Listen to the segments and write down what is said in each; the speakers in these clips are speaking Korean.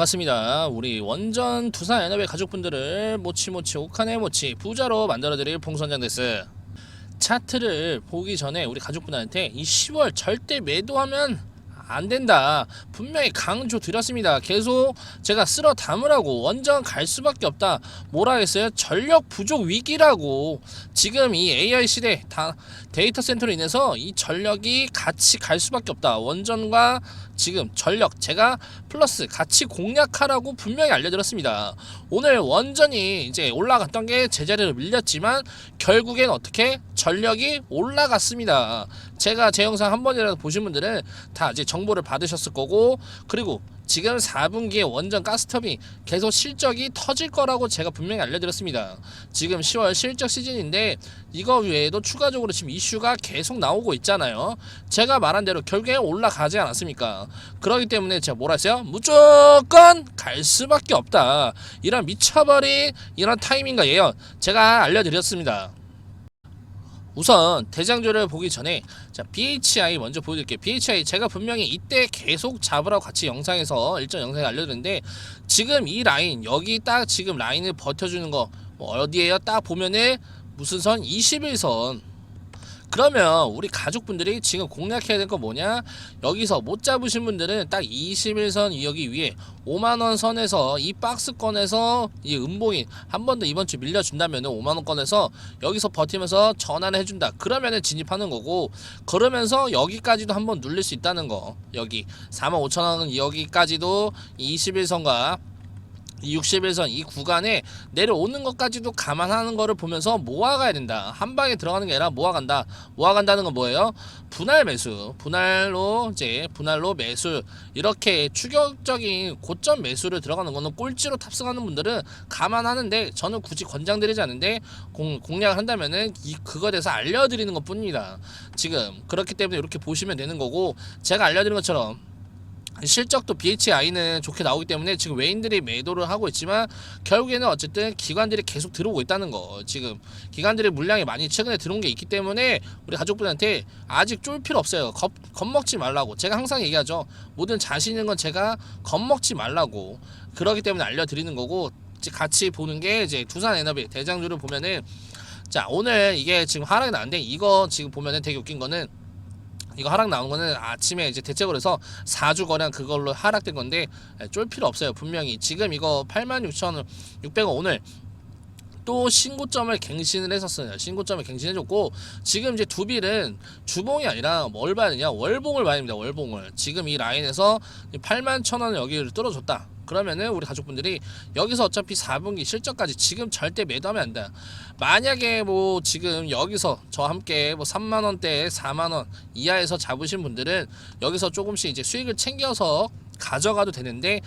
반갑습니다. 우리 원전 두산 에너벨 가족분들을 모치모치 오카네 모치 부자로 만들어드릴 봉선장 데스. 차트를 보기 전에 우리 가족분한테 이 10월 절대 매도하면 안 된다. 분명히 강조 드렸습니다. 계속 제가 쓸어 담으라고 원전 갈 수밖에 없다. 뭐라 했어요? 전력 부족 위기라고. 지금 이 AI 시대 다 데이터 센터로 인해서 이 전력이 같이 갈 수밖에 없다. 원전과 지금 전력 제가 플러스 같이 공략하라고 분명히 알려드렸습니다. 오늘 원전이 이제 올라갔던 게 제자리로 밀렸지만 결국엔 어떻게 전력이 올라갔습니다. 제가 제 영상 한 번이라도 보신 분들은 다 이제 정보를 받으셨을 거고 그리고 지금 4분기에 원전 가스터비 계속 실적이 터질 거라고 제가 분명히 알려드렸습니다. 지금 10월 실적 시즌인데 이거 외에도 추가적으로 지금 이슈가 계속 나오고 있잖아요. 제가 말한 대로 결국에 올라가지 않았습니까? 그렇기 때문에 제가 뭐라 했어요? 무조건 갈 수밖에 없다. 이런 미쳐버린 이런 타이밍과 예언 제가 알려드렸습니다. 우선 대장주를 보기 전에 자 BHI 먼저 보여드릴게요. BHI 제가 분명히 이때 계속 잡으라고 같이 영상에서 일전 영상에 알려드렸는데 지금 이 라인 여기 딱 지금 라인을 버텨주는 거 뭐 어디에요? 딱 보면은 무슨 선? 21선 그러면 우리 가족분들이 지금 공략해야 될 거 뭐냐? 여기서 못 잡으신 분들은 딱 21선 여기 위에 5만원 선에서 이 박스권에서 이 음봉이 한 번 더 이번 주 밀려준다면 5만원권에서 여기서 버티면서 전환을 해준다. 그러면은 진입하는 거고 그러면서 여기까지도 한번 눌릴 수 있다는 거. 여기 4만 5천원 여기까지도 21선과 이 61선 이 구간에 내려오는 것까지도 감안하는 거를 보면서 모아가야 된다. 한 방에 들어가는 게 아니라 모아간다. 모아간다는 건 뭐예요? 분할 매수, 분할로 이제 분할로 매수 이렇게 추격적인 고점 매수를 들어가는 거는 꼴찌로 탑승하는 분들은 감안하는데 저는 굳이 권장드리지 않는데 공, 공략을 한다면은 이 그거에 대해서 알려드리는 것뿐입니다. 지금 그렇기 때문에 이렇게 보시면 되는 거고 제가 알려드린 것처럼 실적도 BHI는 좋게 나오기 때문에 지금 외인들이 매도를 하고 있지만 결국에는 어쨌든 기관들이 계속 들어오고 있다는 거. 지금 기관들의 물량이 많이 최근에 들어온 게 있기 때문에 우리 가족분한테 아직 쫄 필요 없어요. 겁, 겁먹지 말라고. 제가 항상 얘기하죠. 모든 자신 있는 건 제가 겁먹지 말라고. 그러기 때문에 알려드리는 거고 같이 보는 게 이제 두산 에너비 대장주를 보면은 자 오늘 이게 지금 하락이 나는데 이거 지금 보면은 되게 웃긴 거는 이거 하락 나온 거는 아침에 이제 대책으로 해서 4주 거량 그걸로 하락된 건데 예, 쫄 필요 없어요 분명히 지금 이거 86,600원 오늘 또 신고점을 갱신을 했었어요. 신고점을 갱신해줬고 지금 이제 두빌은 주봉이 아니라 뭘 되냐 월봉을 됩니다. 월봉을 지금 이 라인에서 8만 천 원을 여기를 뚫어줬다. 그러면은 우리 가족분들이 여기서 어차피 4분기 실적까지 지금 절대 매도하면 안 돼. 만약에 뭐 지금 여기서 저와 함께 뭐 3만 원대, 4만 원 이하에서 잡으신 분들은 여기서 조금씩 이제 수익을 챙겨서 가져가도 되는데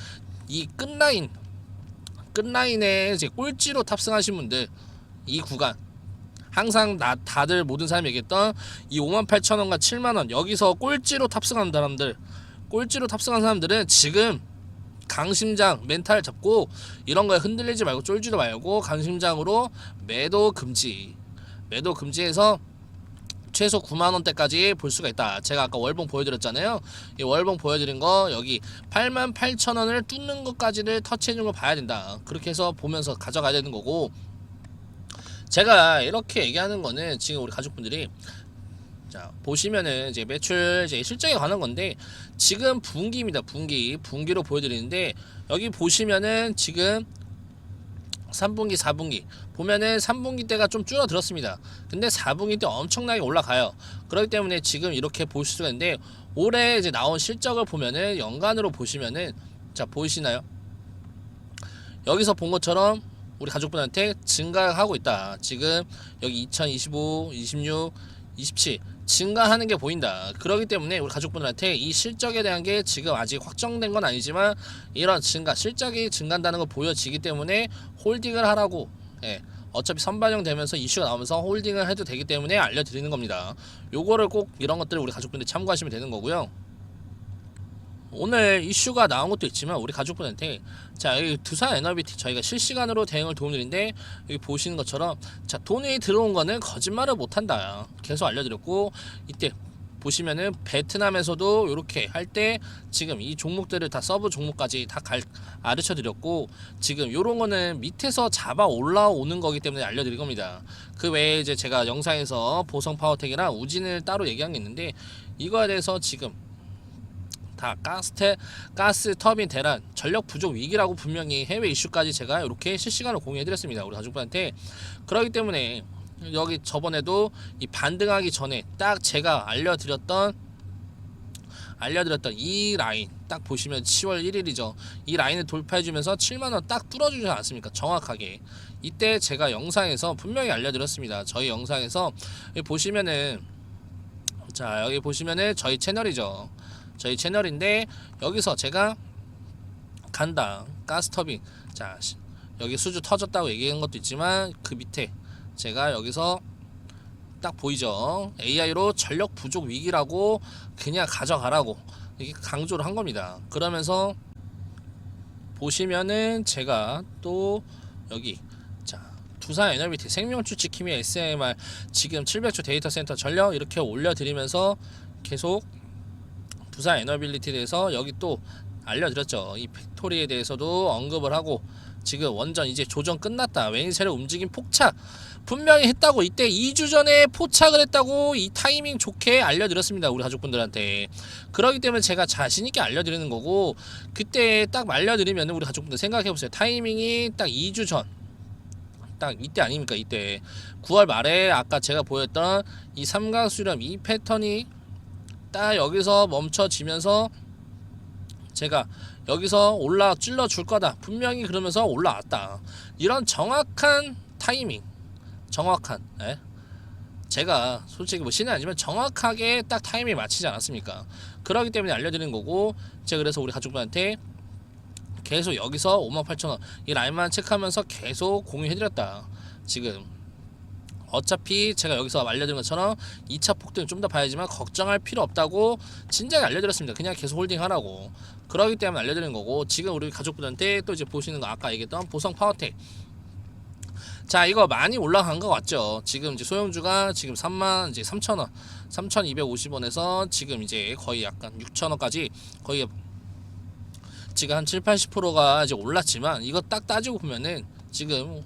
이 끝라인 끝라인에 이제 꼴찌로 탑승하신 분들 이 구간 항상 나 다들 모든 사람이 얘기했던 이 5만 8천 원과 7만 원 여기서 꼴찌로 탑승한 사람들 꼴찌로 탑승한 사람들은 지금 강심장 멘탈 잡고 이런 거에 흔들리지 말고 쫄지도 말고 강심장으로 매도 금지 매도 금지해서 최소 9만 원대까지 볼 수가 있다. 제가 아까 월봉 보여드렸잖아요. 이 월봉 보여드린 거 여기 8만 8천 원을 뚫는 것까지를 터치해준 거 봐야 된다. 그렇게 해서 보면서 가져가야 되는 거고 제가 이렇게 얘기하는 거는 지금 우리 가족분들이 자 보시면은 이제 매출 이제 실적에 관한 건데 지금 분기입니다. 분기 분기로 보여드리는데 여기 보시면은 지금 3분기, 4분기 보면은 3분기 때가 좀 줄어들었습니다. 근데 4분기 때 엄청나게 올라가요. 그렇기 때문에 지금 이렇게 볼 수가 있는데 올해 이제 나온 실적을 보면은 연간으로 보시면은 자 보이시나요? 여기서 본 것처럼 우리 가족분한테 증가하고 있다. 지금 여기 2025, 26, 27 증가하는 게 보인다. 그렇기 때문에 우리 가족분들한테 이 실적에 대한 게 지금 아직 확정된 건 아니지만 이런 증가, 실적이 증가한다는 거 보여지기 때문에 홀딩을 하라고 예. 어차피 선반영 되면서 이슈가 나오면서 홀딩을 해도 되기 때문에 알려드리는 겁니다. 요거를 꼭 이런 것들을 우리 가족분들 참고하시면 되는 거고요. 오늘 이슈가 나온 것도 있지만 우리 가족분한테 자 여기 두산 에너비티 저희가 실시간으로 대응을 도움드리는데 여기 보시는 것처럼 자 돈이 들어온 거는 거짓말을 못한다 계속 알려드렸고 이때 보시면은 베트남에서도 이렇게 할 때 지금 이 종목들을 다 서브 종목까지 다 갈, 가르쳐 드렸고 지금 요런 거는 밑에서 잡아 올라오는 거기 때문에 알려드린 겁니다. 그 외에 이제 제가 영상에서 보성 파워텍이랑 우진을 따로 얘기한 게 있는데 이거에 대해서 지금 다 가스테 가스 터빈 대란 전력 부족 위기라고 분명히 해외 이슈까지 제가 이렇게 실시간으로 공유해 드렸습니다 우리 가족분한테. 그렇기 때문에 여기 저번에도 이 반등하기 전에 딱 제가 알려드렸던 알려드렸던 이 라인 딱 보시면 10월 1일이죠. 이 라인을 돌파해주면서 7만원 딱 뚫어주지 않았습니까? 정확하게. 이때 제가 영상에서 분명히 알려드렸습니다. 저희 영상에서 보시면은 자 여기 보시면은 저희 채널이죠 저희 채널인데 여기서 제가 간다. 가스터빈 자 시- 여기 수주 터졌다고 얘기한 것도 있지만 그 밑에 제가 여기서 딱 보이죠? AI로 전력 부족 위기라고 그냥 가져가라고 이게 강조를 한 겁니다. 그러면서 보시면은 제가 또 여기 자 두산 에너비티 생명추치 키미아 SMR 지금 700조 데이터 센터 전력 이렇게 올려드리면서 계속 부산 에너빌리티에 대해서 여기 또 알려드렸죠. 이 팩토리에 대해서도 언급을 하고 지금 원전 이제 조정 끝났다. 웨인셀의 움직임 폭착 분명히 했다고 이때 2주 전에 포착을 했다고 이 타이밍 좋게 알려드렸습니다. 우리 가족분들한테 그러기 때문에 제가 자신 있게 알려드리는 거고 그때 딱 알려드리면 우리 가족분들 생각해 보세요. 타이밍이 딱 2주 전. 딱 이때 아닙니까 이때 9월 말에 아까 제가 보였던 이 삼각수렴 이 패턴이 딱 여기서 멈춰지면서 제가 여기서 올라 찔러 줄 거다. 분명히 그러면서 올라왔다. 이런 정확한 타이밍 정확한 예? 제가 솔직히 뭐 신은 아니지만 정확하게 딱 타이밍 맞추지 않았습니까? 그러기 때문에 알려드리는 거고 제가 그래서 우리 가족분한테 계속 여기서 58,000원 이 라인만 체크하면서 계속 공유해드렸다. 지금 어차피 제가 여기서 알려드린 것처럼 2차 폭등 좀 더 봐야지만 걱정할 필요 없다고 진작에 알려드렸습니다. 그냥 계속 홀딩하라고. 그러기 때문에 알려드리는 거고 지금 우리 가족분한테 또 이제 보시는 거 아까 얘기했던 보성 파워텍 자 이거 많이 올라간 거 같죠 지금 이제 소형주가 지금 3만 이제 3천원 3,250원에서 지금 이제 거의 약간 6천원까지 거의 지금 한 7, 80%가 이제 올랐지만 이거 딱 따지고 보면은 지금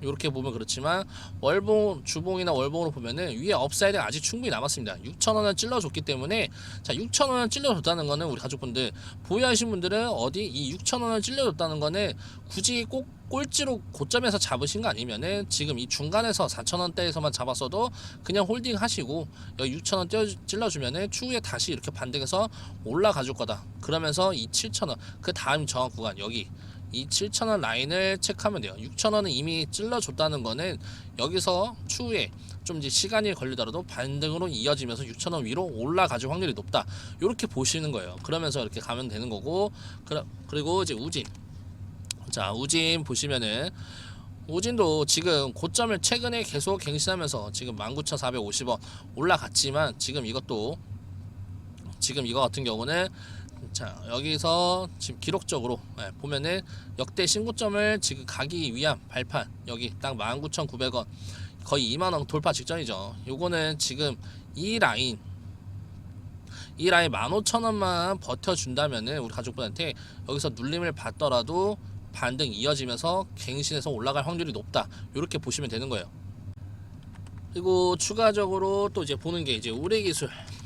이렇게 보면 그렇지만 월봉 주봉이나 월봉으로 보면은 위에 업사이드가 아직 충분히 남았습니다. 6,000원을 찔러줬기 때문에 자 6,000원을 찔러줬다는 거는 우리 가족분들 보유하신 분들은 어디 이 6,000원을 찔러줬다는 거는 굳이 꼭 꼴찌로 고점에서 잡으신 거 아니면은 지금 이 중간에서 4,000원대에서만 잡았어도 그냥 홀딩 하시고 여기 6,000원 떼어 찔러주면은 추후에 다시 이렇게 반등해서 올라가 줄 거다. 그러면서 이 7,000원 그 다음 정확 구간 여기 이 7,000원 라인을 체크하면 돼요. 6,000원은 이미 찔러줬다는 거는 여기서 추후에 좀 이제 시간이 걸리더라도 반등으로 이어지면서 6,000원 위로 올라가줄 확률이 높다. 이렇게 보시는 거예요. 그러면서 이렇게 가면 되는 거고 그리고 이제 우진 자 우진 보시면은 우진도 지금 고점을 최근에 계속 갱신하면서 지금 19,450원 올라갔지만 지금 이것도 지금 이거 같은 경우는 자 여기서 지금 기록적으로 예, 보면은 역대 신고점을 지금 가기 위한 발판 여기 딱 19,900원 거의 2만원 돌파 직전이죠. 요거는 지금 이 라인 이 라인 15,000원만 버텨준다면은 우리 가족분한테 여기서 눌림을 받더라도 반등 이어지면서 갱신해서 올라갈 확률이 높다. 이렇게 보시면 되는 거예요. 그리고 추가적으로 또 이제 보는 게 이제 우레 기술. 뭐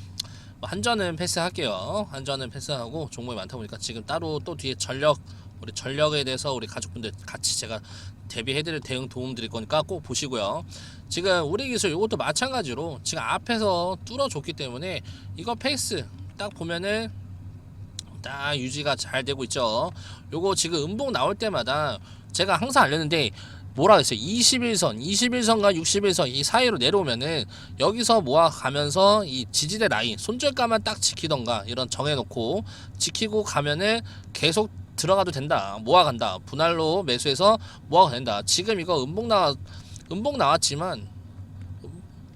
한 전은 패스할게요. 한 전은 패스하고 종목이 많다 보니까 지금 따로 또 뒤에 전력 우리 전력에 대해서 우리 가족분들 같이 제가 대비해드릴 대응 도움 드릴 거니까 꼭 보시고요. 지금 우리 기술 이것도 마찬가지로 지금 앞에서 뚫어줬기 때문에 이거 페이스 딱 보면은 딱 유지가 잘 되고 있죠. 요거 지금 음봉 나올 때마다 제가 항상 알렸는데 뭐라 했어요? 21선, 21선과 61선 이 사이로 내려오면은 여기서 모아가면서 이 지지대 라인 손절가만 딱 지키던가 이런 정해놓고 지키고 가면은 계속 들어가도 된다. 모아간다. 분할로 매수해서 모아가 된다. 지금 이거 음봉 나 음봉 나왔지만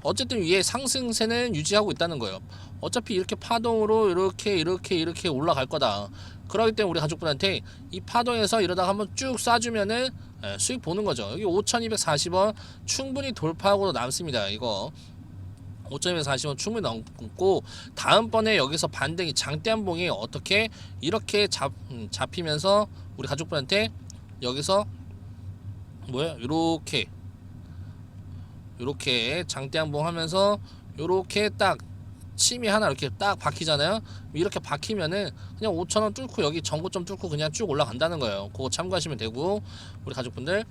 어쨌든 위에 상승세는 유지하고 있다는 거예요. 어차피 이렇게 파동으로 이렇게 이렇게 이렇게 올라갈 거다. 그렇기 때문에 우리 가족분한테 이 파동에서 이러다가 한번 쭉 쏴주면은 예, 수익 보는 거죠. 여기 5,240원 충분히 돌파하고 남습니다. 이거 5점에서 40은 충분히 넘고 다음번에 여기서 반등이 장대 한봉이 어떻게 이렇게 잡 음, 잡히면서 우리 가족분한테 여기서 뭐야 이렇게 이렇게 장대 한봉 하면서 이렇게 딱 침이 하나 이렇게 딱 박히잖아요. 이렇게 박히면은 그냥 5천원 뚫고 여기 전고점 뚫고 그냥 쭉 올라간다는 거예요. 그거 참고하시면 되고 우리 가족분들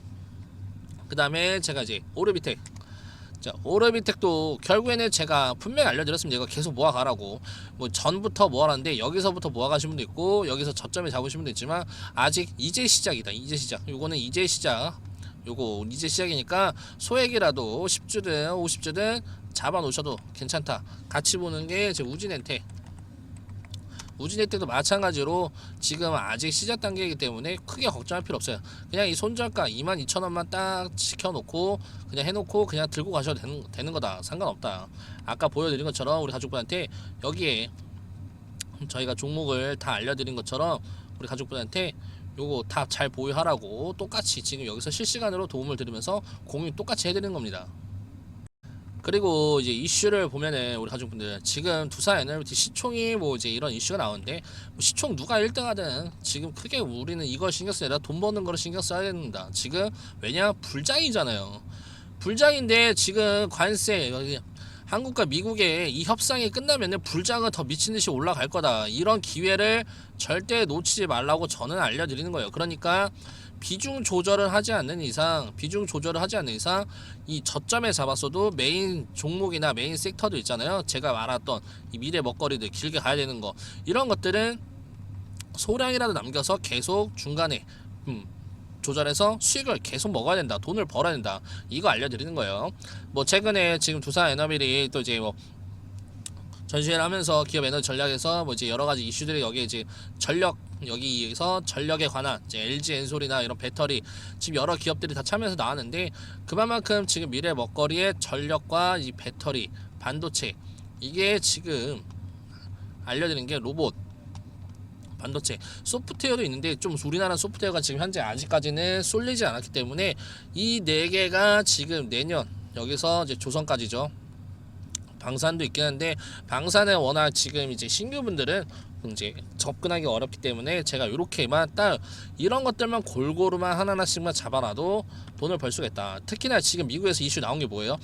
그 다음에 제가 이제 오르비텍 자 오르비텍도 결국에는 제가 분명히 알려드렸습니다. 이거 계속 모아가라고 뭐 전부터 모아라는데 여기서부터 모아가신 분도 있고 여기서 저점에 잡으신 분도 있지만 아직 이제 시작이다. 이제 시작. 요거는 이제 시작. 요거 이제 시작이니까 소액이라도 10주든 50주든 잡아 놓으셔도 괜찮다. 같이 보는 게 제 우진엔테. 우진엔테도 마찬가지로 지금 아직 시작 단계이기 때문에 크게 걱정할 필요 없어요. 그냥 이 손절가 22,000원만 딱 지켜놓고 그냥 해놓고 그냥 들고 가셔도 되는, 되는 거다. 상관없다. 아까 보여드린 것처럼 우리 가족분한테 여기에 저희가 종목을 다 알려드린 것처럼 우리 가족분한테 요거 다 잘 보유하라고 똑같이 지금 여기서 실시간으로 도움을 드리면서 공유 똑같이 해드리는 겁니다. 그리고 이제 이슈를 보면은 우리 가족분들 지금 두산 에너비티 시총이 뭐 이제 이런 이슈가 나오는데 뭐 시총 누가 1등 하든 지금 크게 우리는 이걸 신경 쓰아돈 버는 거를 신경 써야 된다. 지금 왜냐 불장이잖아요. 불장인데 지금 관세 한국과 미국의 이 협상이 끝나면은 불장은 더 미친 듯이 올라갈 거다. 이런 기회를 절대 놓치지 말라고 저는 알려드리는 거예요. 그러니까 비중 조절을 하지 않는 이상, 비중 조절을 하지 않는 이상 이 저점에 잡았어도 메인 종목이나 메인 섹터도 있잖아요. 제가 말했던 이 미래 먹거리들 길게 가야 되는 거 이런 것들은 소량이라도 남겨서 계속 중간에 음, 조절해서 수익을 계속 먹어야 된다. 돈을 벌어야 된다. 이거 알려드리는 거예요. 뭐 최근에 지금 두산 에너빌이 또 이제 뭐 전시회를 하면서 기업 에너지 전략에서 뭐 이제 여러 가지 이슈들이 여기 이제 전력 여기에서 전력에 관한 이제 LG 엔솔이나 이런 배터리 지금 여러 기업들이 다 참여해서 나왔는데 그만큼 지금 미래 먹거리의 전력과 이 배터리 반도체 이게 지금 알려드리는 게 로봇 반도체 소프트웨어도 있는데 좀 우리나라 소프트웨어가 지금 현재 아직까지는 쏠리지 않았기 때문에 이 네 개가 지금 내년 여기서 이제 조선까지죠. 방산도 있긴 한데 방산은 워낙 지금 이제 신규분들은 이제 접근하기 어렵기 때문에 제가 이렇게만 딱 이런 것들만 골고루만 하나하나씩만 잡아놔도 돈을 벌 수가 있다. 특히나 지금 미국에서 이슈 나온 게 뭐예요?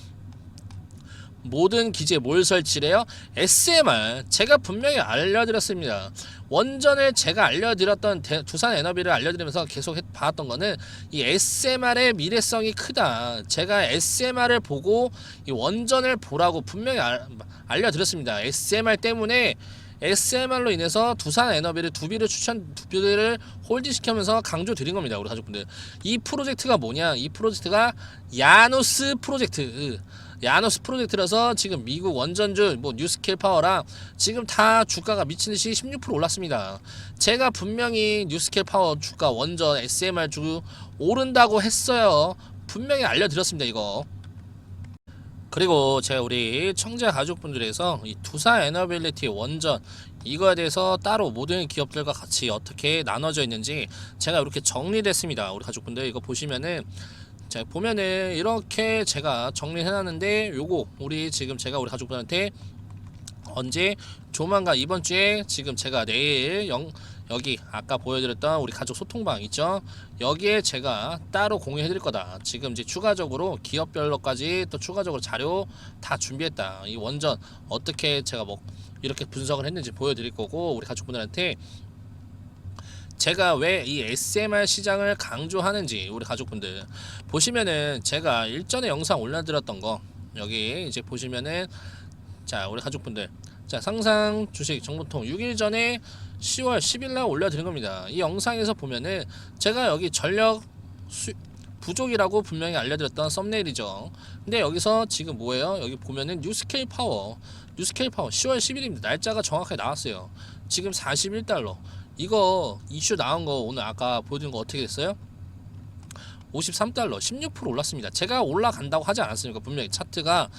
모든 기지에 뭘 설치래요? SMR 제가 분명히 알려드렸습니다. 원전을 제가 알려드렸던 대- 두산 에너비를 알려드리면서 계속 했- 봤던 거는 이 SMR의 미래성이 크다. 제가 SMR을 보고 이 원전을 보라고 분명히 알, 알려드렸습니다. SMR 때문에 SMR로 인해서 두산 에너비를 두 비를 추천 두 비를 홀딩 시키면서 강조 드린 겁니다. 우리 가족분들. 이 프로젝트가 뭐냐? 이 프로젝트가 야노스 프로젝트. 야노스 프로젝트라서 지금 미국 원전주 뭐 뉴스케일 파워랑 지금 다 주가가 미친 듯이 16% 올랐습니다. 제가 분명히 뉴스케일 파워 주가 원전 SMR 주 오른다고 했어요. 분명히 알려드렸습니다. 이거. 그리고 제가 우리 청자 가족분들에서 이 두산 에너빌리티 원전 이거에 대해서 따로 모든 기업들과 같이 어떻게 나눠져 있는지 제가 이렇게 정리됐습니다. 우리 가족분들 이거 보시면은 자 보면은 이렇게 제가 정리해놨는데 요거 우리 지금 제가 우리 가족분한테 언제 조만간 이번 주에 지금 제가 내일 영 여기 아까 보여드렸던 우리 가족 소통방 있죠? 여기에 제가 따로 공유해 드릴 거다. 지금 이제 추가적으로 기업별로까지 또 추가적으로 자료 다 준비했다. 이 원전 어떻게 제가 뭐 이렇게 분석을 했는지 보여드릴 거고 우리 가족분들한테 제가 왜 이 SMR 시장을 강조하는지 우리 가족분들 보시면은 제가 일전에 영상 올려드렸던 거 여기 이제 보시면은 자 우리 가족분들. 자 상상 주식 정보통 6일 전에 10월 10일 날 올려드린 겁니다. 이 영상에서 보면은 제가 여기 전력 수, 부족이라고 분명히 알려드렸던 썸네일이죠. 근데 여기서 지금 뭐예요? 여기 보면은 뉴스케일 파워 뉴스케일 파워 10월 10일입니다. 날짜가 정확하게 나왔어요. 지금 41달러 이거 이슈 나온 거 오늘 아까 보여드린 거 어떻게 됐어요? 53달러 16% 올랐습니다. 제가 올라간다고 하지 않았습니까? 분명히 차트가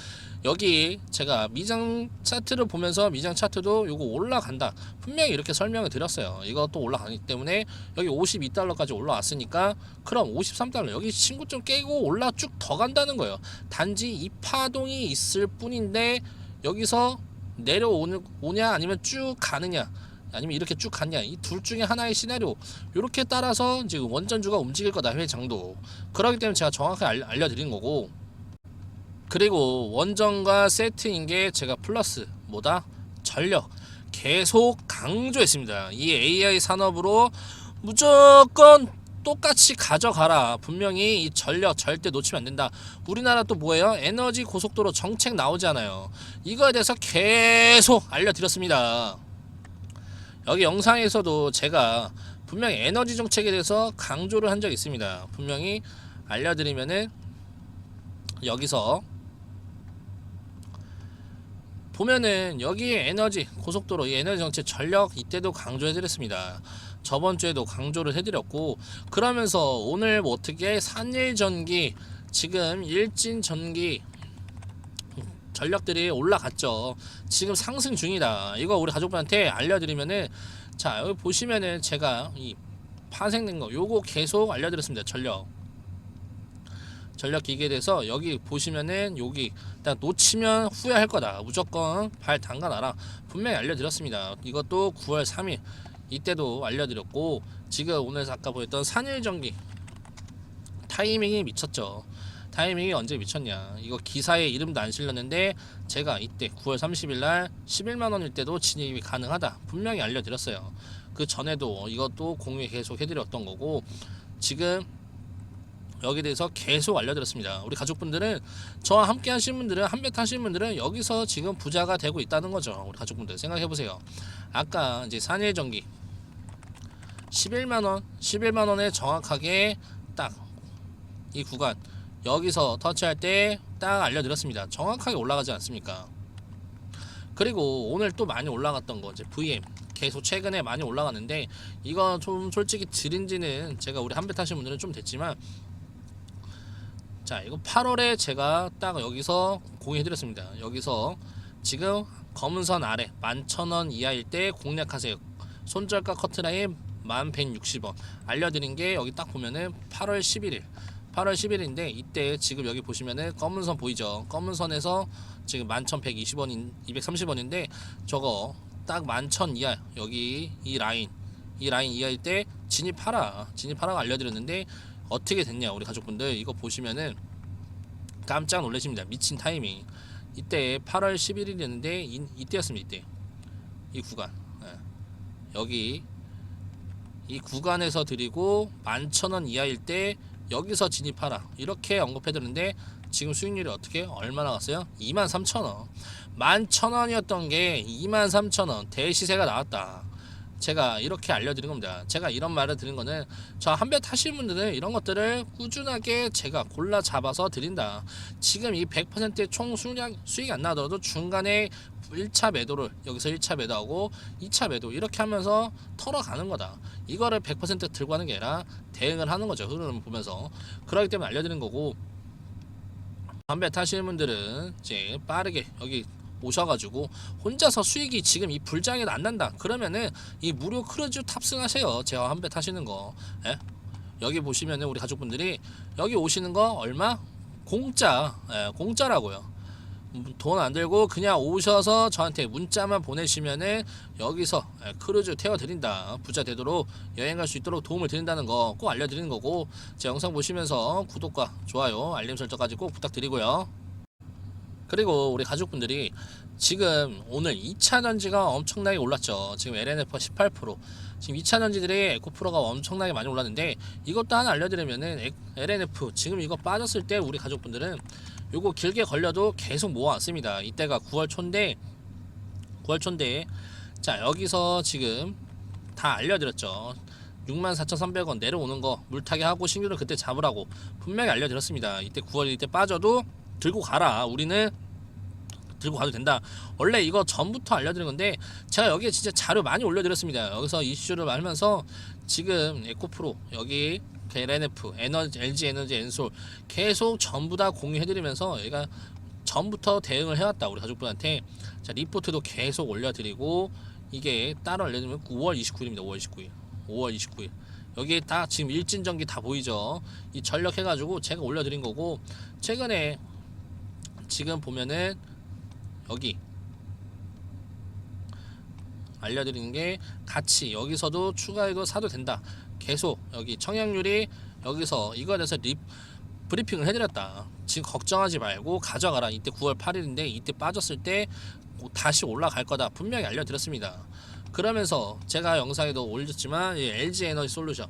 여기 제가 미장 차트를 보면서 미장 차트도 요거 올라간다. 분명히 이렇게 설명을 드렸어요. 또 올라가기 때문에 여기 52달러까지 올라왔으니까 그럼 53달러 여기 친구 좀 깨고 올라 쭉 더 간다는 거예요. 단지 이 파동이 있을 뿐인데 여기서 내려오는 오냐 아니면 쭉 가느냐 아니면 이렇게 쭉 갔냐. 이 둘 중에 하나의 시나리오. 이렇게 따라서 지금 원전주가 움직일 거다 회장도. 그렇기 때문에 제가 정확하게 알, 알려드린 거고. 그리고 원전과 세트인 게 제가 플러스 뭐다? 전력. 계속 강조했습니다. 이 AI 산업으로 무조건 똑같이 가져가라. 분명히 이 전력 절대 놓치면 안 된다. 우리나라 또 뭐예요? 에너지 고속도로 정책 나오잖아요. 이거에 대해서 계속 알려드렸습니다 여기 영상에서도 제가 분명히 에너지 정책에 대해서 강조를 한 적이 있습니다. 분명히 알려드리면은 여기서 보면은 여기에 에너지 고속도로 이 에너지 정책 전력 이때도 강조해드렸습니다. 저번 주에도 강조를 해드렸고 그러면서 오늘 뭐 어떻게 산일 전기 지금 일진 전기 전력들이 올라갔죠. 지금 상승 중이다. 이거 우리 가족분한테 알려드리면은 자 여기 보시면은 제가 이 파생된 거 요거 계속 알려드렸습니다. 전력 전력 기계에 대해서 여기 보시면은 여기 딱 놓치면 후회할 거다. 무조건 발 담가놔라. 분명히 알려드렸습니다. 이것도 9월 3일 이때도 알려드렸고 지금 오늘 아까 보였던 산일전기 타이밍이 미쳤죠. 타이밍이 언제 미쳤냐. 이거 기사에 이름도 안 실렸는데 제가 이때 9월 30일 날 11만 원일 때도 진입이 가능하다. 분명히 알려드렸어요. 그 전에도 이것도 공유 계속 해드렸던 거고 지금 여기에 대해서 계속 알려드렸습니다. 우리 가족분들은 저와 함께 하신 분들은 한배 타신 분들은 여기서 지금 부자가 되고 있다는 거죠. 우리 가족분들 생각해 보세요. 아까 이제 산일 전기 11만 원 11만 원에 정확하게 딱 이 구간 여기서 터치할 때 딱 알려드렸습니다. 정확하게 올라가지 않습니까? 그리고 오늘 또 많이 올라갔던 거 이제 VM 계속 최근에 많이 올라갔는데 이거 좀 솔직히 드린지는 제가 우리 한배 타신 분들은 좀 됐지만 자 이거 8월에 제가 딱 여기서 공유해드렸습니다. 여기서 지금 검은 선 아래 11,000원 이하일 때 공략하세요. 손절가 커트라인 1160원 알려드린 게 여기 딱 보면은 8월 11일 8월 10일인데 이때 지금 여기 보시면은 검은 선 보이죠? 검은 선에서 지금 11,120원인 230원인데 저거 딱 11,000 이하 여기 이 라인. 이 라인 이하일 때 진입하라. 진입하라고 알려드렸는데 어떻게 됐냐 우리 가족분들. 이거 보시면은 깜짝 놀라십니다. 미친 타이밍. 이때 8월 11일이었는데 이, 이때였습니다 이때. 이 구간. 예. 여기 이 구간에서 드리고 11,000원 이하일 때 여기서 진입하라. 이렇게 언급해드렸는데 지금 수익률이 어떻게 얼마나 갔어요? 23,000원. 11,000원이었던 게 23,000원 대시세가 나왔다. 제가 이렇게 알려드린 겁니다. 제가 이런 말을 드린 거는 저 한배 타실 분들은 이런 것들을 꾸준하게 제가 골라 잡아서 드린다. 지금 이 100%의 총 수량, 수익이 안 나더라도 중간에 1차 매도를 여기서 1차 매도하고 2차 매도 이렇게 하면서 털어가는 거다. 이거를 100% 들고 하는 게 아니라 대응을 하는 거죠 흐름을 보면서. 그렇기 때문에 알려드린 거고 담배 타시는 분들은 이제 빠르게 여기 오셔가지고 혼자서 수익이 지금 이 불장에 안 난다. 그러면은 이 무료 크루즈 탑승하세요. 제가 한배 타시는 거. 예? 여기 보시면은 우리 가족분들이 여기 오시는 거 얼마? 공짜. 예, 공짜라고요 돈 안 들고 그냥 오셔서 저한테 문자만 보내시면은 여기서 예, 크루즈 태워드린다. 부자 되도록 여행 갈 수 있도록 도움을 드린다는 거 꼭 알려드리는 거고 제 영상 보시면서 구독과 좋아요 알림 설정까지 꼭 부탁드리고요. 그리고 우리 가족분들이 지금 오늘 2차 전지가 엄청나게 올랐죠. 지금 LNF 18% 지금 2차 전지들의 에코프로가 엄청나게 많이 올랐는데 이것도 하나 알려드리면은 에- LNF 지금 이거 빠졌을 때 우리 가족분들은 요거 길게 걸려도 계속 모아왔습니다. 이때가 9월 초인데 9월 초인데 자 여기서 지금 다 알려드렸죠. 64,300원 내려오는 거 물타기 하고 신규를 그때 잡으라고 분명히 알려드렸습니다. 이때 9월 이때 빠져도 들고 가라. 우리는 들고 가도 된다. 원래 이거 전부터 알려드린 건데 제가 여기에 진짜 자료 많이 올려드렸습니다. 여기서 이슈를 하면서 지금 에코프로 여기 그 LNF, 에너지, LG 에너지, 엔솔 계속 전부 다 공유해드리면서 얘가 전부터 대응을 해왔다 우리 가족분한테. 자 리포트도 계속 올려드리고 이게 따로 알려드리면 5월 29일입니다 5월 29일. 5월 29일. 여기에 다 지금 일진전기 다 보이죠? 이 전력 해가지고 제가 올려드린 거고 최근에 지금 보면은 여기 알려드리는 게 같이 여기서도 추가해도 사도 된다. 계속 여기 청약률이 여기서 이거에 대해서 립 브리핑을 해드렸다. 지금 걱정하지 말고 가져가라. 이때 9월 8일인데 이때 빠졌을 때 다시 올라갈 거다. 분명히 알려드렸습니다. 그러면서 제가 영상에도 올렸지만 이 LG 에너지 솔루션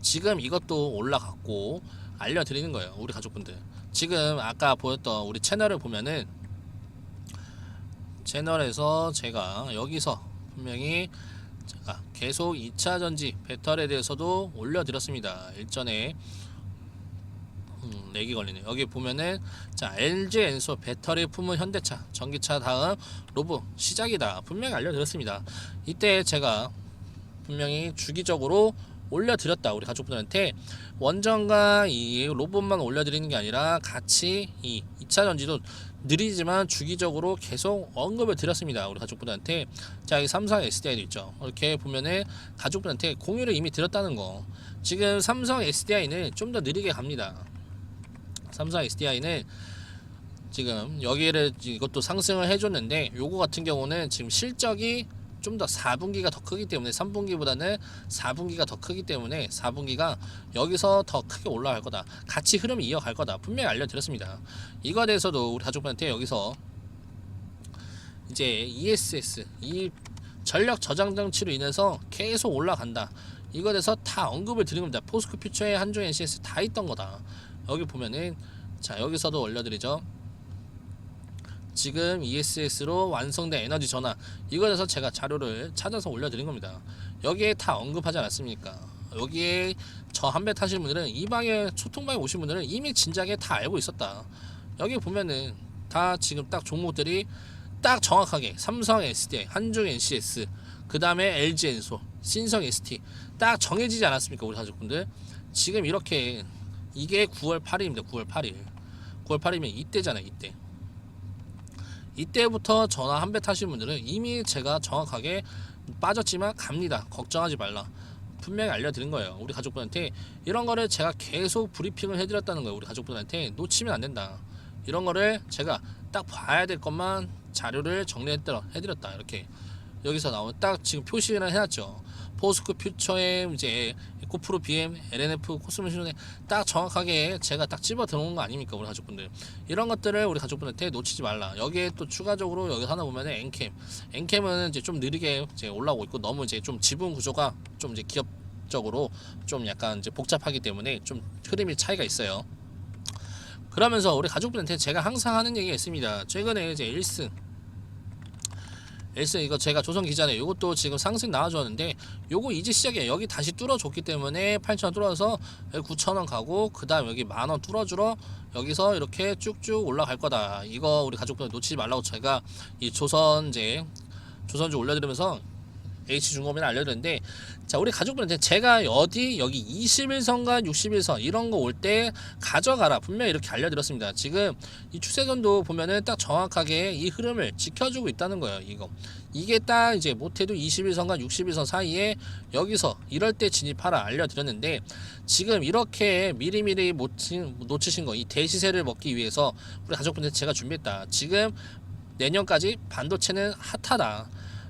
지금 이것도 올라갔고 알려드리는 거예요. 우리 가족분들. 지금 아까 보였던 우리 채널을 보면은 채널에서 제가 여기서 분명히 제가 계속 2차 전지 배터리에 대해서도 올려드렸습니다. 일전에 음, 렉이 걸리네요. 여기 보면은 자 LG 엔소 배터리 품은 현대차 전기차 다음 로브 시작이다. 분명히 알려드렸습니다. 이때 제가 분명히 주기적으로 올려드렸다 우리 가족분들한테. 원전과 이 로봇만 올려드리는 게 아니라 같이 이 2차 전지도 느리지만 주기적으로 계속 언급을 드렸습니다 우리 가족분들한테. 자 여기 삼성 SDI도 있죠. 이렇게 보면은 가족분한테 공유를 이미 드렸다는 거. 지금 삼성 SDI는 좀 더 느리게 갑니다. 삼성 SDI는 지금 여기를 이것도 상승을 해줬는데 요거 같은 경우는 지금 실적이 좀 더 4분기가 더 크기 때문에 3분기보다는 4분기가 더 크기 때문에 4분기가 여기서 더 크게 올라갈 거다. 같이 흐름이 이어갈 거다. 분명히 알려드렸습니다. 이거에 대해서도 우리 가족분한테 여기서 이제 ESS 이 전력 저장 장치로 인해서 계속 올라간다. 이거에 대해서 다 언급을 드린 겁니다. 포스코 퓨처에 한종 NCS 다 있던 거다. 여기 보면은 자 여기서도 올려드리죠. 지금 ESS로 완성된 에너지 전환 이거에 대해서 제가 자료를 찾아서 올려드린 겁니다. 여기에 다 언급하지 않았습니까? 여기에 저 한배 타신 분들은 이 방에 소통방에 오신 분들은 이미 진작에 다 알고 있었다. 여기 보면은 다 지금 딱 종목들이 딱 정확하게 삼성 SDI, 한중 NCS, 그 다음에 LG 엔소, 신성 ST 딱 정해지지 않았습니까, 우리 가족분들? 지금 이렇게 이게 9월 8일입니다. 9월 8일. 9월 8일이면 이때잖아요, 이때. 이때부터 전화 한 배 타신 분들은 이미 제가 정확하게 빠졌지만 갑니다. 걱정하지 말라. 분명히 알려드린 거예요. 우리 가족분한테 이런 거를 제가 계속 브리핑을 해드렸다는 거예요. 우리 가족분한테 놓치면 안 된다. 이런 거를 제가 딱 봐야 될 것만 자료를 정리해드렸다. 해드렸다. 이렇게 여기서 나온 딱 지금 표시를 해놨죠. 포스코 퓨처에 이제 에 코프로 BM, LNF, 코스모시론에 딱 정확하게 제가 딱 집어 들어온 거 아닙니까 우리 가족분들? 이런 것들을 우리 가족분한테 놓치지 말라. 여기에 또 추가적으로 여기 하나 보면은 엔캠 엔캠은 이제 좀 느리게 이제 올라오고 있고 너무 이제 좀 지분 구조가 좀 이제 기업 적으로 좀 약간 이제 복잡하기 때문에 좀 흐름이 차이가 있어요. 그러면서 우리 가족분한테 제가 항상 하는 얘기가 있습니다. 최근에 이제 1승 엘스 이거 제가 조선 기자네. 이것도 지금 상승 나와줬는데 요거 이제 시작이에요. 여기 다시 뚫어줬기 때문에 8,000원 뚫어서 9,000원 가고 그 다음 여기 만원 뚫어주러 여기서 이렇게 쭉쭉 올라갈 거다. 이거 우리 가족분들 놓치지 말라고 제가 이 조선 이제 조선주 올려드리면서 H중공업이나 알려드렸는데 자 우리 가족분한테 제가 어디 여기 21선과 61선 이런 거 올 때 가져가라. 분명히 이렇게 알려드렸습니다. 지금 이 추세선도 보면은 딱 정확하게 이 흐름을 지켜주고 있다는 거예요 이거. 이게 딱 이제 못해도 21선과 61선 사이에 여기서 이럴 때 진입하라 알려드렸는데 지금 이렇게 미리미리 놓치신 거 이 대시세를 먹기 위해서 우리 가족분한테 제가 준비했다. 지금 내년까지 반도체는 핫하다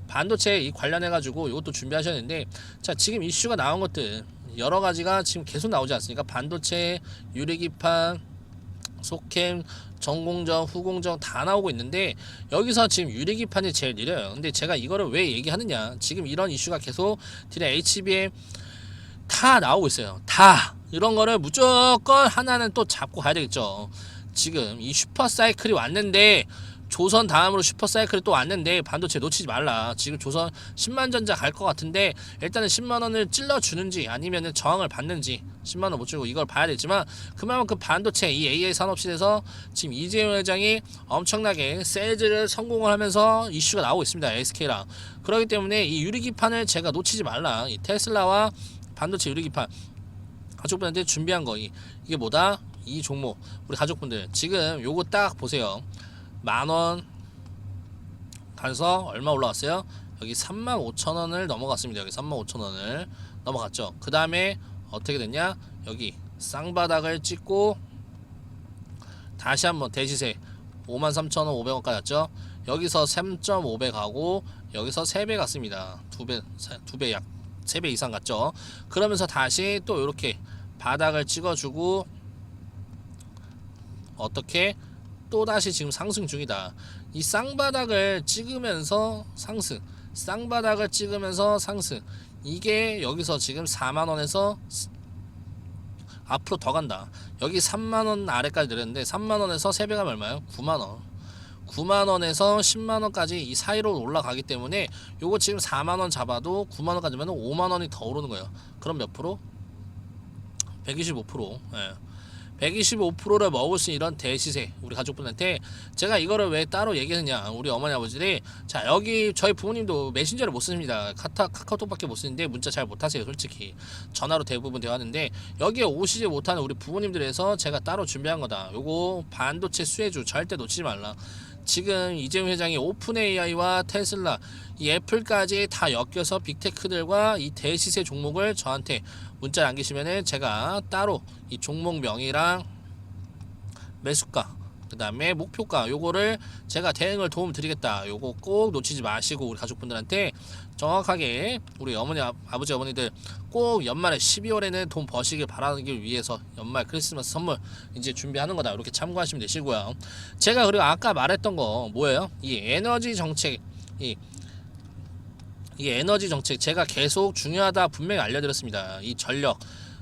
반도체 이 관련해 가지고 이것도 준비하셨는데 자 지금 이슈가 나온 것들 여러 가지가 지금 계속 나오지 않습니까? 반도체 유리기판 소캠 전공정 후공정 다 나오고 있는데 여기서 지금 유리기판이 제일 느려요. 근데 제가 이거를 왜 얘기하느냐? 지금 이런 이슈가 계속 디레 HBM 다 나오고 있어요. 다! 이런 거를 무조건 하나는 또 잡고 가야 되겠죠. 지금 이 슈퍼 사이클이 왔는데 조선 다음으로 슈퍼 사이클이 또 왔는데 반도체 놓치지 말라. 지금 조선 10만 전자 갈 것 같은데 일단은 10만 원을 찔러 주는지 아니면은 저항을 받는지 10만 원 못 주고 이걸 봐야 되지만 그만큼 반도체 이 AI 산업실에서 지금 이재용 회장이 엄청나게 세일즈를 성공을 하면서 이슈가 나오고 있습니다. SK랑 그렇기 때문에 이 유리기판을 제가 놓치지 말라. 이 테슬라와 반도체 유리기판 가족분한테 준비한 거 이- 이게 뭐다? 이 종목 우리 가족분들 지금 요거 딱 보세요. 만원 가서 얼마 올라왔어요? 여기 35,000원을 넘어갔습니다. 여기 35,000원을 넘어갔죠. 그 다음에 어떻게 됐냐? 여기 쌍바닥을 찍고 다시 한번 대시세 53,500원까지 왔죠. 여기서 3.5배 가고 여기서 3배 갔습니다. 2배 2배 약 3배 이상 갔죠. 그러면서 다시 또 이렇게 바닥을 찍어주고 어떻게 또 다시 지금 상승 중이다. 이 쌍바닥을 찍으면서 상승, 쌍바닥을 찍으면서 상승. 이게 여기서 지금 4만 원에서 앞으로 더 간다. 여기 3만 원 아래까지 내렸는데 3만 원에서 3배가 얼마예요? 9만 원. 9만 원에서 10만 원까지 이 사이로 올라가기 때문에 요거 지금 4만 원 잡아도 9만 원까지면 5만 원이 더 오르는 거예요. 그럼 몇 프로? 125%. 예. 125%를 먹을 수 이런 대시세 우리 가족분한테 제가 이거를 왜 따로 얘기했냐 우리 어머니 아버지들이 자 여기 저희 부모님도 메신저를 못 씁니다. 카타, 카카오톡밖에 못 쓰는데 문자 잘 못하세요 솔직히. 전화로 대부분 대화하는데 여기에 오시지 못하는 우리 부모님들에서 제가 따로 준비한 거다. 요거 반도체 수혜주 절대 놓치지 말라. 지금 이재용 회장이 오픈 AI와 테슬라, 이 애플까지 다 엮여서 빅테크들과 이 대시세 종목을 저한테 문자 남기시면은 제가 따로 이 종목명이랑 매수가 그 다음에 목표가 요거를 제가 대응을 도움 드리겠다. 요거 꼭 놓치지 마시고 우리 가족분들한테 정확하게 우리 어머니 아, 아버지 어머니들 꼭 연말에 12월에는 돈 버시길 바라기 위해서 연말 크리스마스 선물 이제 준비하는 거다. 이렇게 참고하시면 되시고요. 제가 그리고 아까 말했던 거 뭐예요? 이 에너지 정책 이 이 에너지 정책 제가 계속 중요하다 분명히 알려드렸습니다. 이 전력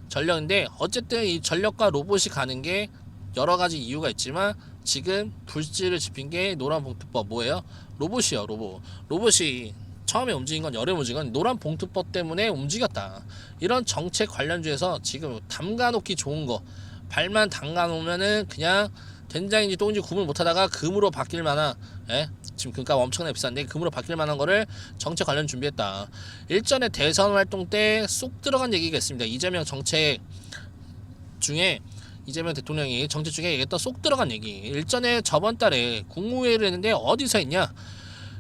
전력인데 어쨌든 이 전력과 로봇이 가는 게 여러 가지 이유가 있지만 지금 불씨를 지핀 게 노란 봉투법 뭐예요? 로봇이요 로봇 로봇이 처음에 움직인 건 움직인 건 노란 봉투법 때문에 움직였다. 이런 정책 관련주에서 지금 담가놓기 좋은 거 발만 담가놓으면은 그냥 된장인지 똥인지 구분 못하다가 금으로 바뀔 만한 예? 지금 금값 엄청나게 비싼데 금으로 바뀔 만한 거를 정책 관련 준비했다. 일전에 대선 활동 때 쏙 들어간 얘기가 있습니다. 이재명 정책 중에 이재명 대통령이 정책 중에 얘기했던 쏙 들어간 얘기. 일전에 저번 달에 국무회의를 했는데 어디서 했냐?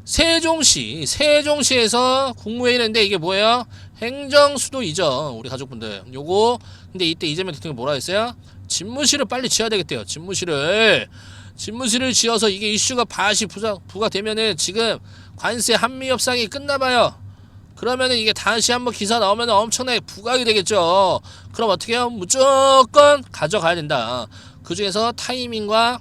세종시, 세종시에서 국무회의를 했는데 이게 뭐예요? 행정수도이죠. 우리 가족분들. 요거 근데 이때 이재명 대통령이 뭐라 했어요? 집무실을 빨리 지어야 되겠대요. 집무실을. 집무실을 지어서 이게 이슈가 다시 부가, 부각되면은 지금 관세 한미 협상이 끝나봐요. 그러면은 이게 다시 한번 기사 나오면 엄청나게 부각이 되겠죠. 그럼 어떻게 해요? 무조건 가져가야 된다. 그 중에서 타이밍과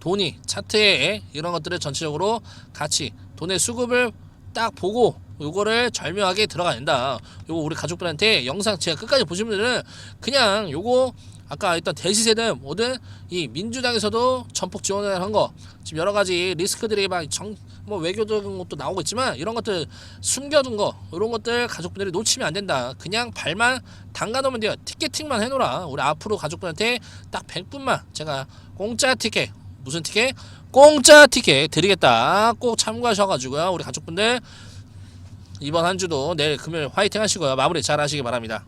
돈이 차트에 이런 것들을 전체적으로 같이 돈의 수급을 딱 보고 요거를 절묘하게 들어가야 된다. 요거 우리 가족들한테 영상 제가 끝까지 보시면은 그냥 요거 아까 했던 대시세는 모든 이 민주당에서도 전폭 지원을 한 거 지금 여러 가지 리스크들이 막정뭐 외교적인 것도 나오고 있지만 이런 것들 숨겨둔 거 이런 것들 가족분들이 놓치면 안 된다. 그냥 발만 담가 놓으면 돼요. 티켓팅만 해놓으라. 우리 앞으로 가족분한테 딱 100분만 제가 공짜 티켓 무슨 티켓? 공짜 티켓 드리겠다. 꼭 참고하셔가지고요. 우리 가족분들 이번 한 주도 내일 금요일 화이팅 하시고요. 마무리 잘 하시기 바랍니다.